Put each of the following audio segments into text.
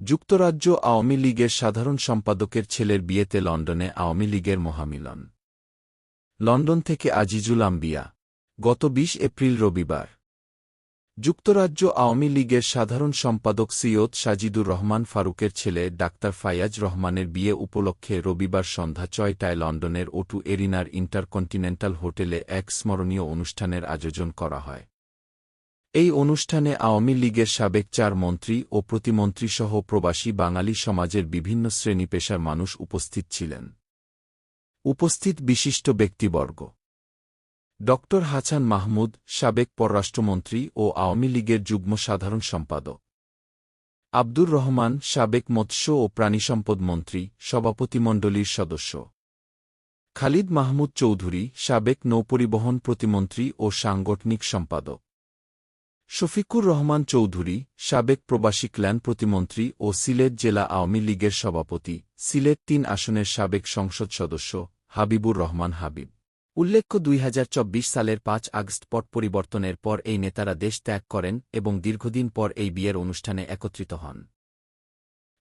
যুক্তরাজ্য আওয়ামী লীগের সাধারণ সম্পাদকের ছেলের বিয়েতে লন্ডনে আওয়ামী লীগের মহামিলন। লন্ডন থেকে আজিজুল আম্বিয়া। গত ২০ এপ্রিল রবিবার। যুক্তরাজ্য আওয়ামী লীগের সাধারণ সম্পাদক সৈয়দ সাজিদুর রহমান ফারুকের ছেলে ডাক্তার ফায়াজ রহমানের বিয়ে উপলক্ষে রবিবার সন্ধ্যা ছয়টায় লন্ডনের ওটু এরিনার ইন্টারকন্টিনেন্টাল হোটেলে এক স্মরণীয় অনুষ্ঠানের আয়োজন করা হয়। এই অনুষ্ঠানে আওয়ামী লীগের সাবেক চার মন্ত্রী ও প্রতিমন্ত্রীসহ প্রবাসী বাঙালি সমাজের বিভিন্ন শ্রেণি পেশার মানুষ উপস্থিত ছিলেন। উপস্থিত বিশিষ্ট ব্যক্তিবর্গ। ড. হাছান মাহমুদ, সাবেক পররাষ্ট্রমন্ত্রী ও আওয়ামী লীগের যুগ্ম সাধারণ সম্পাদক। আব্দুর রহমান, সাবেক মৎস্য ও প্রাণিসম্পদ মন্ত্রী, সভাপতিমণ্ডলীর সদস্য। খালিদ মাহমুদ চৌধুরী, সাবেক নৌপরিবহন প্রতিমন্ত্রী ও সাংগঠনিক সম্পাদক। শফিকুর রহমান চৌধুরী, সাবেক প্রবাসী ক্ল্যান প্রতিমন্ত্রী ও সিলেট জেলা আওয়ামী লীগের সভাপতি, সিলেট তিন আসনের সাবেক সংসদ সদস্য, হাবিবুর রহমান হাবিব। উল্লেখ্য, দুই হাজার চব্বিশ সালের পাঁচ আগস্ট পট পরিবর্তনের পর এই নেতারা দেশ ত্যাগ করেন এবং দীর্ঘদিন পর এই বিয়ের অনুষ্ঠানে একত্রিত হন।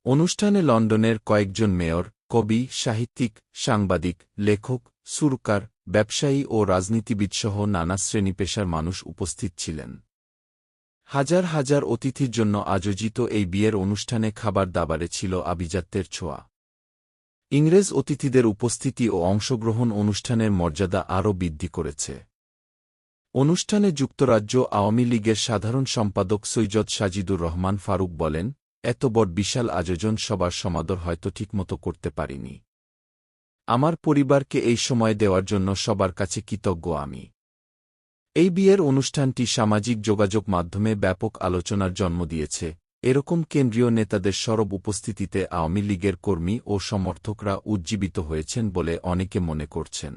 অনুষ্ঠানে লন্ডনের কয়েকজন মেয়র, কবি, সাহিত্যিক, সাংবাদিক, লেখক, সুরকার, ব্যবসায়ী ও রাজনীতিবিদসহ নানা শ্রেণি পেশার মানুষ উপস্থিত ছিলেন। হাজার হাজার অতিথির জন্য আয়োজিত এই বিয়ের অনুষ্ঠানে খাবার দাবারে ছিল আভিজাত্যের ছোঁয়া। ইংরেজ অতিথিদের উপস্থিতি ও অংশগ্রহণ অনুষ্ঠানের মর্যাদা আরও বৃদ্ধি করেছে। অনুষ্ঠানে যুক্তরাজ্য আওয়ামী লীগের সাধারণ সম্পাদক সৈয়দ সাজিদুর রহমান ফারুক বলেন, এত বড় বিশাল আয়োজন সবার সমাদর হয়তো ঠিকমতো করতে পারিনি। আমার পরিবারকে এই সময় দেওয়ার জন্য সবার কাছে কৃতজ্ঞ আমি। এই বিয়ের অনুষ্ঠানটি সামাজিক যোগাযোগ মাধ্যমে ব্যাপক আলোচনার জন্ম দিয়েছে। এরকম কেন্দ্রীয় নেতাদের সরব উপস্থিতিতে আওয়ামী লীগের কর্মী ও সমর্থকরা উজ্জীবিত হয়েছেন বলে অনেকে মনে করছেন।